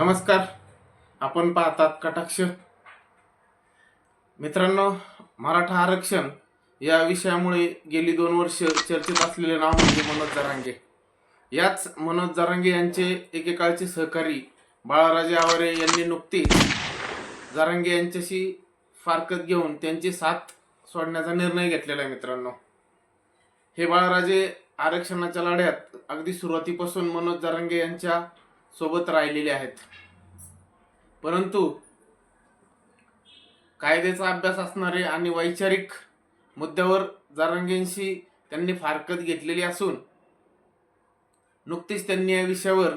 नमस्कार. आपण पाहतात कटाक्ष. मित्रांनो मराठा आरक्षण या विषयामुळे गेली दोन वर्ष चर्चेत असलेले नाव म्हणजे मनोज जरांगे. याच मनोज जरांगे यांचे एकेकाळचे सहकारी बाळाराजे आवारे यांनी नुकतीच जरांगे यांच्याशी फारकत घेऊन त्यांची साथ सोडण्याचा निर्णय घेतलेला आहे मित्रांनो. हे बाळाराजे आरक्षणाच्या लढ्यात अगदी सुरुवातीपासून मनोज जरांगे यांच्या सोबत राहिलेले आहेत. परंतु कायद्याचा अभ्यास असणारे आणि वैचारिक मुद्द्यावर जारंगेंशी त्यांनी फारकत घेतलेली असून नुकतीच त्यांनी या विषयावर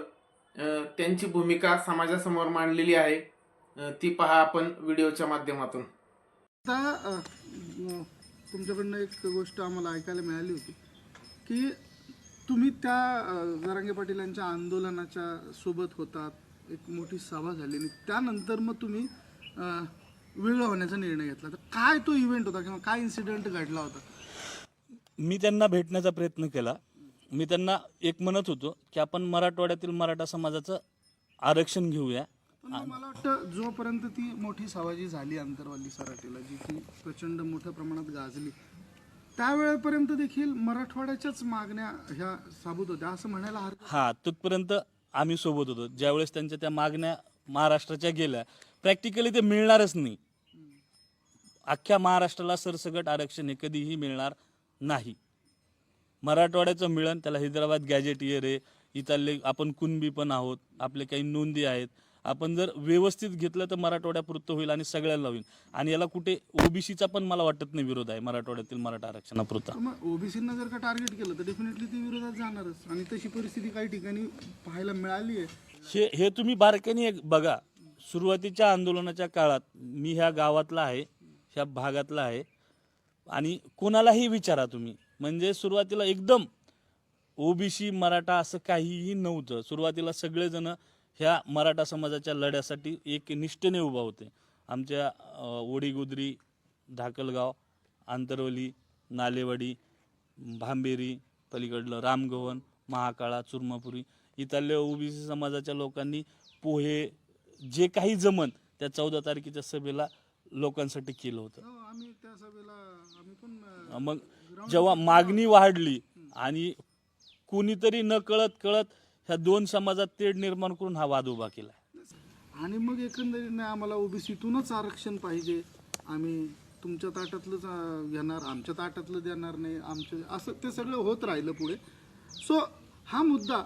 त्यांची भूमिका समाजासमोर मांडलेली आहे. ती पहा आपण व्हिडिओच्या माध्यमातून. आता तुमच्याकडनं एक गोष्ट आम्हाला ऐकायला मिळाली होती की तुम्ही त्या अ, जरांगे पाटील यांच्या आंदोलनाच्या सोबत होतात एक मोठी सभा झाली आणि त्यानंतर मग तुम्ही अ, वेगळं होण्याचा निर्णय घेतला. तर काय तो इव्हेंट होता किंवा काय इन्सिडेंट घडला होता? मी त्यांना भेटण्याचा प्रयत्न केला. मी त्यांना एक म्हणत होतो की आपण मराठवाड्यातील मराठा समाजाचं आरक्षण घेऊया. पण मग मला वाटतं जोपर्यंत ती मोठी सभा जी झाली आंतरवाली सराटीला जी की प्रचंड मोठ्या प्रमाणात गाजली त्यावेळेपर्यंत देखील मराठवाड्याच्याच मागण्या ह्या साबूत होत्या. असं म्हणायला हरकत हा तिथपर्यंत आम्ही सोबत होतो. ज्यावेळेस त्यांच्या त्या मागण्या महाराष्ट्राच्या गेल्या प्रॅक्टिकली ते मिळणारच नाही. अख्ख्या महाराष्ट्राला सरसकट आरक्षण हे कधीही मिळणार नाही. मराठवाड्याचं मिळन त्याला हैदराबाद गॅजेटियर आहे. इथले आपण कुणबी पण आहोत. आपले काही नोंदी आहेत. आपण जर व्यवस्थित घेतलं तर मराठवाड्यापुरतं होईल आणि सगळ्यांना होईल. आणि याला कुठे ओबीसीचा पण मला वाटत नाही विरोध आहे मराठवाड्यातील मराठा आरक्षणापुरता. मग ओबीसीना जर का टार्गेट केलं तर डेफिनेटली ती विरोधात जाणारच. आणि तशी परिस्थिती काही ठिकाणी पाहायला मिळाली आहे. हे हे तुम्ही बारकाईने एक बघा. सुरुवातीच्या आंदोलनाच्या काळात मी ह्या गावातला आहे ह्या भागातला आहे. आणि कोणालाही विचारा तुम्ही. म्हणजे सुरुवातीला एकदम ओबीसी मराठा असं काहीही नव्हतं. सुरुवातीला सगळेजण ह्या मराठा समाजाच्या लढ्यासाठी एक निष्ठेने उभा होते. आमच्या ओडीगुद्री धाकलगाव आंतरवली नालेवाडी भांबेरी पलीकडलं रामगव्हाण महाकाळा चुरमापुरी इथल्या ओबीसी समाजाच्या लोकांनी पोहे जे काही जमन त्या चौदा तारखेच्या सभेला लोकांसाठी केलं होतं. हो, मग जेव्हा मागणी वाढली आणि कोणीतरी न कळत कळत ह्या दोन समाजात तेढ निर्माण करून हा वाद उभा केला आणि मग एकंदरीत नाही आम्हाला ओबीसीतूनच आरक्षण पाहिजे. आम्ही तुमच्या ताटातलंच अं, घेणार आमच्या ताटातलं देणार नाही आमच्या असं ते सगळं होत राहिलं पुढे. सो हा मुद्दा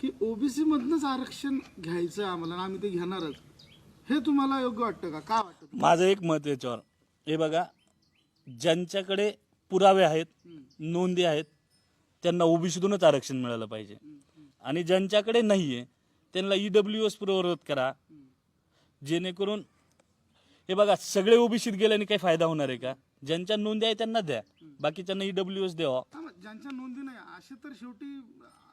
की ओबीसी मधनच आरक्षण घ्यायचं आम्हाला आणि आम्ही ते घेणारच हे तुम्हाला योग्य वाटतं का? काय वाटतं माझं एक मत याच्यावर. हे बघा ज्यांच्याकडे पुरावे आहेत नोंदी आहेत त्यांना ओबीसीतूनच आरक्षण मिळालं पाहिजे. आणि ज्यांच्याकडे नाही आहे त्यांना ई डब्ल्यू एस पूर्ववत करा. जेणेकरून हे बघा सगळे ओबीसीत गेल्याने काही फायदा होणार आहे का? ज्यांच्या नोंदी आहे त्यांना द्या. बाकीच्यांना ई डब्ल्यू एस द्यावा. ज्यांच्या नोंदी नाही असे तर शेवटी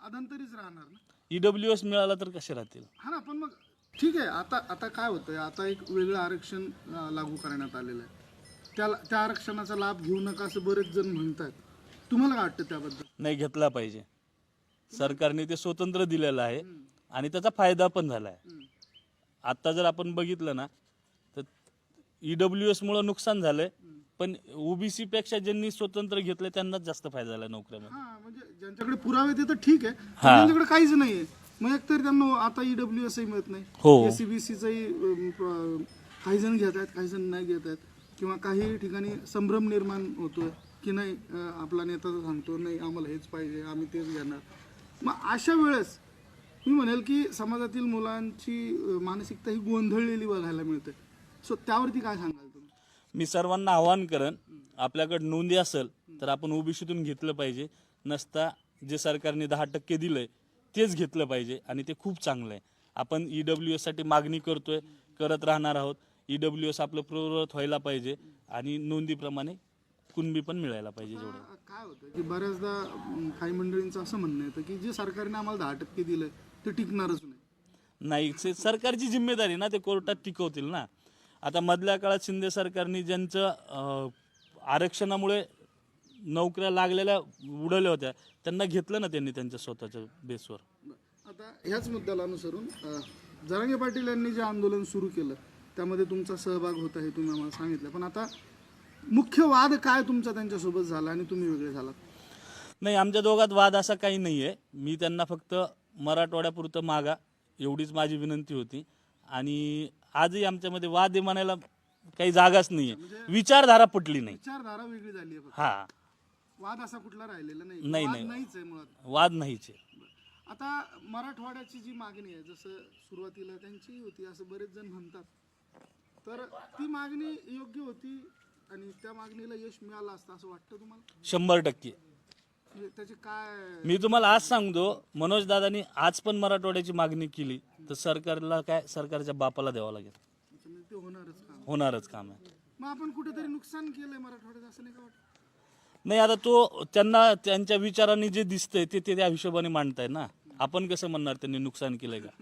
अदंतरीच राहणार ना? ई डब्ल्यू एस मिळाला तर कसे राहतील? हा ना पण मग ठीक आहे आता आता काय होतंय? आता एक वेगळं आरक्षण अं, लागू करण्यात आलेलं आहे. त्याला त्या आरक्षणाचा लाभ घेऊ नका असं बरेच जण म्हणतात तुम्हाला काय वाटतं त्याबद्दल? नाही घेतला पाहिजे. सरकारने ते स्वतंत्र दिलेलं आहे आणि त्याचा फायदा पण झाला आहे आता जर आपण बघितलं ना तर ई डब्ल्यू एसमुळं नुकसान झालंय पण ओबीसी पेक्षा ज्यांनी स्वतंत्र घेतलं त्यांनाच जास्त फायदा झाला नोकऱ्यामध्ये. हा म्हणजे ज्यांच्याकडे पुरावे ते तर ठीक आहे पण ज्यांच्याकडे काहीच नाहीये. मग एकतर त्यांना आता E ईडब्ल्यू एस मिळत नाही. हो. एसीबीसीचंही काही जण घेत आहेत काही जण नाही घेत आहेत. किंवा काही ठिकाणी संभ्रम निर्माण होतोय की नाही अं, आपला नेता तर सांगतो नाही आम्हाला हेच पाहिजे आम्ही तेच घेणार. मग अशा वेळेस मी म्हणेल की समाजातील मुलांची मानसिकता ही गोंधळलेली बघायला मिळते. सो त्यावरती काय सांगाल तुम्ही? मी सर्वांना आवाहन करेन आपल्याकडे नोंदी असेल तर आपण ओबीसीतून घेतलं पाहिजे. नसता जे सरकारने दहा टक्के दिलंय तेच घेतलं पाहिजे आणि ते खूप चांगलं आहे आपण ई डब्ल्यू एससाठी मागणी करतोय करत राहणार आहोत. ई डब्ल्यू एस आपलं पूर्वत व्हायला पाहिजे आणि नोंदीप्रमाणे कुणबी पण मिळायला पाहिजे जेवढं. आता काय होतं की बऱ्याचदा अं, काही मंडळींचं असं म्हणणं येतं की जे सरकारने आम्हाला दहा टक्के दिलंय ते टिकणारच नाही. नाही से- सरकारची जिम्मेदारी ना ते कोर्टात टिकवतील ना. आता मधल्या काळात शिंदे सरकारने ज्यांचं अं, आरक्षणामुळे नोकऱ्या लागलेल्या उडवल्या होत्या त्यांना घेतलं ना त्यांनी त्यांच्या स्वतःच्या बेसवर. आता ह्याच मुद्द्याला अनुसरून अ, जरांगे पाटील यांनी जे आंदोलन सुरू केलं त्यामध्ये तुमचा सहभाग होता हे तुम्ही आम्हाला सांगितलं. पण आता मुख्य वाद काय तुमचा त्यांच्यासोबत झाला आणि तुम्ही वेगळे झालात? नाही आमच्या दोघात वाद असा काही नाही आहे मी त्यांना फक्त मराठवाड्यापुरतं मागा एवढीच माझी विनंती होती. आणि आजही आमच्यामध्ये वाद आहे म्हणायला काही जागाच नाही आहे विचारधारा पटली नाही. विचारधारा वेगळी झाली आहे. हा. वाद असा कुठला राहिलेला नाही. नाही, वाद नाही. नाहीच आहे मुळात. वाद नाहीच आहे. आता मराठवाड्याची जी मागणी आहे जसं सुरुवातीला त्यांची होती असं बरेच जण म्हणतात. तर ती मागणी योग्य होती आणि त्या मागणीला यश मिळालं असतं असं वाटतं तुम्हाला? शंभर टक्के. म्हणजे त्याचे काय मी तुम्हाला आज सांगतो मनोज दादानी आज पण मराठवाड्याची मागणी केली तर सरकारला काय सरकारच्या बापाला द्यावं लागेल. म्हणजे ते होणारच काम. होणारच काम आहे. मग आपण कुठेतरी नुकसान केलंय मराठवाड्यात असं नाही का वाटत? नाही आता तो त्यांना त्यांच्या विचारांनी जे दिसतंय ते ते त्या हिशोबाने मांडताय ना. आपण कसं म्हणणार त्यांनी नुकसान केलंय का?